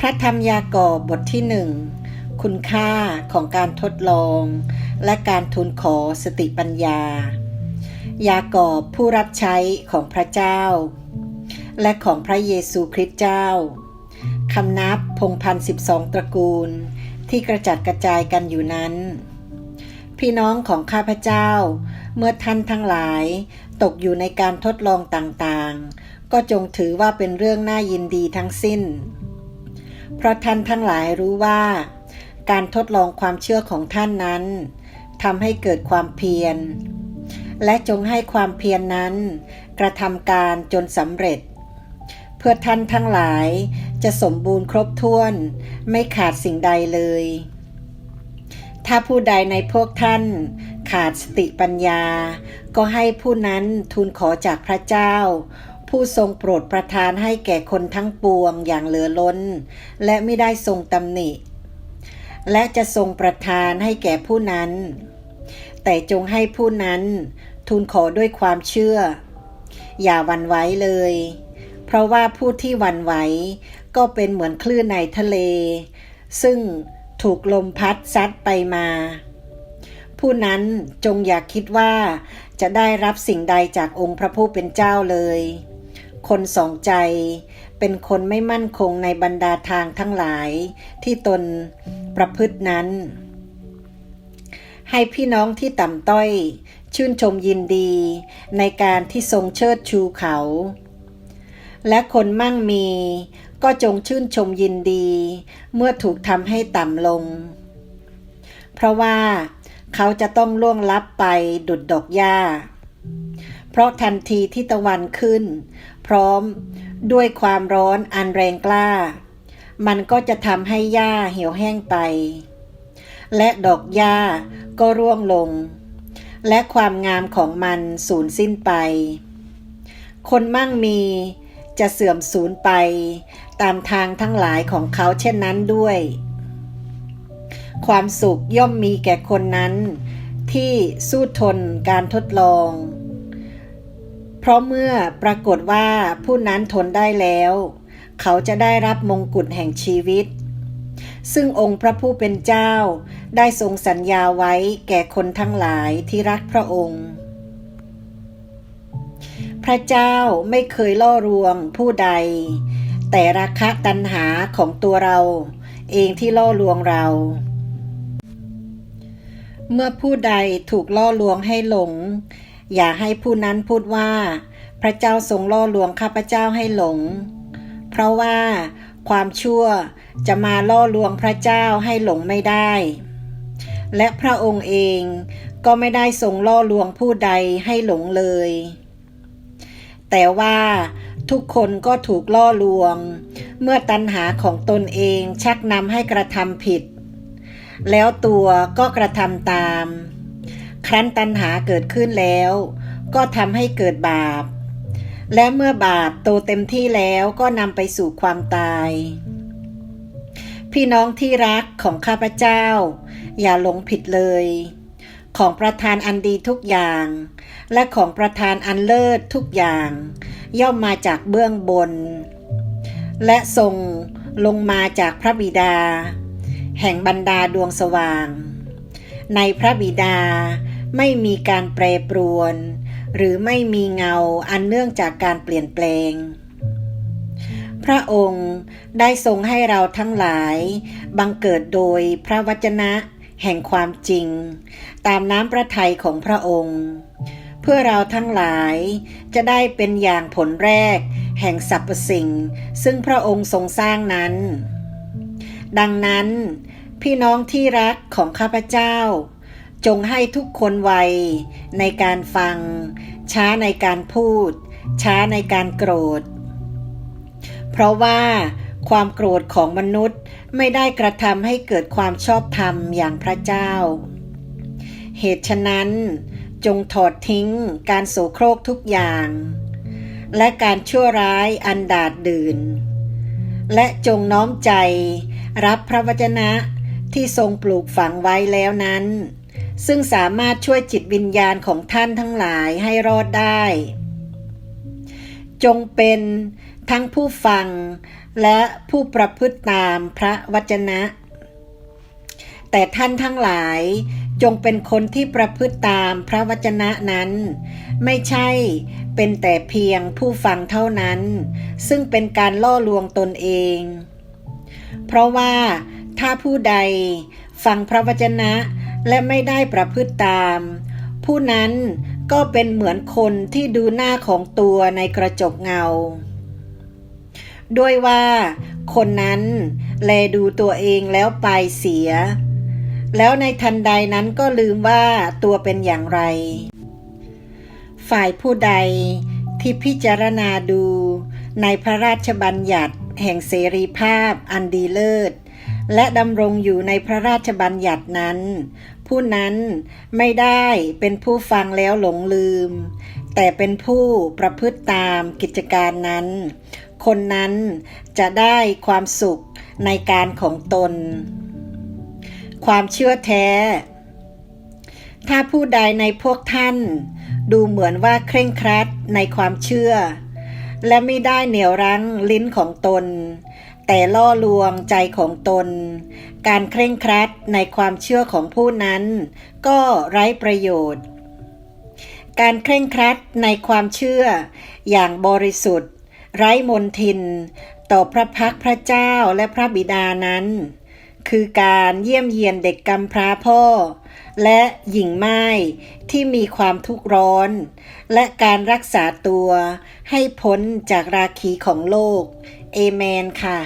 พระธรรมยากอบบทที่หนึ่งคุณค่าของการทดลอง และการทูลขอสติปัญญา ยากอบผู้รับใช้ของพระเจ้า และของพระเยซูคริสต์เจ้าคำนับพงพันสิบสองตระกูลที่กระจัดกระจายกันอยู่นั้น พี่น้องของข้าพเจ้า เมื่อท่านทั้งหลายตกอยู่ในการทดลองต่างๆ ก็จงถือว่าเป็นเรื่องน่ายินดีทั้งสิ้น เพราะท่านทั้งหลายรู้ว่า การทดลองความเชื่อของท่านนั้นทำให้เกิดความเพียร และจงให้ความเพียรนนั้น กระทำการจนสำเร็จ เพื่อท่านทั้งหลายจะสมบูรณ์ครบถ้วน ไม่ขาดสิ่งใดเลย ถ้าผู้ใดในพวกท่านขาดสติปัญญา ก็ให้ผู้นั้นทูลขอจากพระเจ้า ผู้ทรงโปรดประทานให้แก่คนทั้งปวงอย่างเหลือล้น และไม่ได้ทรงตำหนิ และจะทรงประทานให้แก่ผู้นั้น แต่จงให้ผู้นั้นทูลขอด้วยความเชื่อ อย่าวันไหว้เลย เพราะว่าผู้ที่วันไหวก็เป็นเหมือนคลื่นในทะเล ซึ่งถูกลมพัดซัดไปมา ผู้นั้นจงอย่าคิดว่าจะได้รับสิ่งใดจากองค์พระผู้เป็นเจ้าเลย คนสองใจ เป็นคนไม่มั่นคงในบรรดาทางทั้งหลายที่ตนประพฤตินั้น ให้พี่น้องที่ต่ำต้อย ชื่นชมยินดี ในการที่ทรงเชิดชูเขา และคนมั่งมีก็จงชื่นชมยินดี เมื่อถูกทำให้ต่ำลง เพราะว่าเขาจะต้องล่วงลับไปดุดดอกหญ้า เพราะทันทีที่ตะวันขึ้น พร้อมด้วยความร้อนอันแรงกล้า มันก็จะทำให้หญ้าเหี่ยวแห้งไป และดอกหญ้าก็ร่วงลง และความงามของมันสูญสิ้นไป คนมั่งมีจะเสื่อมสูญไป ตามทางทั้งหลายของเขาเช่นนั้นด้วย ความสุขย่อมมีแก่คนนั้น ที่สู้ทนการทดลอง เพราะเมื่อปรากฏว่าผู้นั้นทนได้แล้ว เขาจะได้รับมงกุฎแห่งชีวิต ซึ่งองค์พระผู้เป็นเจ้าได้ทรงสัญญาไว้แก่คนทั้งหลายที่รักพระองค์ พระเจ้าไม่เคยล่อลวงผู้ใด แต่ราคะตัณหาของตัวเราเองที่ล่อลวงเรา เมื่อผู้ใดถูกล่อลวงให้หลง อย่าให้ผู้นั้นพูดว่า พระเจ้าทรงล่อลวงข้าพเจ้าให้หลง เพราะว่าความชั่วจะมาล่อลวงพระเจ้าให้หลงไม่ได้ และพระองค์เองก็ไม่ได้ทรงล่อลวงผู้ใดให้หลงเลย แต่ว่าทุกคนก็ถูกล่อลวง เมื่อตัณหาของตนเองชักนำให้กระทำผิด แล้วตัวก็กระทำตาม ครั้นตัณหาเกิดขึ้นแล้ว ก็ทำให้เกิดบาป และเมื่อบาปโตเต็มที่แล้วก็นำไปสู่ความตาย พี่น้องที่รักของข้าพเจ้า อย่าหลงผิดเลย ของประทานอันดีทุกอย่าง และของประทานอันเลิศทุกอย่าง ย่อมมาจากเบื้องบน และทรงลงมาจากพระบิดา แห่งบรรดาดวงสว่าง ในพระบิดา ไม่มีการแปรปรวน หรือไม่มีเงาอันเนื่องจากการเปลี่ยนแปลง พระองค์ได้ทรงให้เราทั้งหลาย บังเกิดโดยพระวจนะแห่งความจริง ตามน้ำพระทัยของพระองค์ เพื่อเราทั้งหลายจะได้เป็นอย่างผลแรก แห่งสรรพสิ่ง ซึ่งพระองค์ทรงสร้างนั้น ดังนั้น พี่น้องที่รักของข้าพเจ้า จงให้ทุกคนไวในการฟัง ช้าในการพูด ช้าในการโกรธ เพราะว่าความโกรธของมนุษย์ไม่ได้กระทำให้เกิดความชอบธรรมอย่างพระเจ้า เหตุฉะนั้น จงถอดทิ้งการโสโครกทุกอย่าง และการชั่วร้ายอันดาดดื่น และจงน้อมใจรับพระวจนะที่ทรงปลูกฝังไว้แล้วนั้น ซึ่งสามารถช่วยจิตวิญญาณของท่านทั้งหลายให้รอดได้ จงเป็นทั้งผู้ฟังและผู้ประพฤติตามพระวจนะ แต่ท่านทั้งหลายจงเป็นคนที่ประพฤติตามพระวจนะนั้น ไม่ใช่เป็นแต่เพียงผู้ฟังเท่านั้น ซึ่งเป็นการล่อลวงตนเอง เพราะว่าถ้าผู้ใดฟังพระวจนะ และไม่ได้ประพฤติตาม ผู้นั้นก็เป็นเหมือนคนที่ดูหน้าของตัวในกระจกเงา ด้วยว่าคนนั้นแลดูตัวเองแล้วไปเสีย แล้วในทันใดนั้นก็ลืมว่าตัวเป็นอย่างไร ฝ่ายผู้ใดที่พิจารณาดูในพระราชบัญญัติแห่งเสรีภาพอันดีเลิศ และดำรงอยู่ในพระราชบัญญัตินั้น ผู้นั้นไม่ได้เป็นผู้ฟังแล้วหลงลืม แต่เป็นผู้ประพฤติตามกิจการนั้น คนนั้นจะได้ความสุขในการของตน ความเชื่อแท้ ถ้าผู้ใดในพวกท่าน ดูเหมือนว่าเคร่งครัดในความเชื่อ และไม่ได้เหนี่ยวรั้งลิ้นของตน แต่ล่อลวงใจของตน การเคร่งครัดในความเชื่อของผู้นั้น ก็ไร้ประโยชน์ การเคร่งครัดในความเชื่อ อย่างบริสุทธิ์ ไร้มนทิน ต่อพระพักพระเจ้าและพระบิดานั้น คือการเยี่ยมเยียนเด็กกำพร้าพ่อ และหญิงไม้ที่มีความทุกข์ร้อน และการรักษาตัวให้พ้นจากราคีของโลกเอเมนค่ะ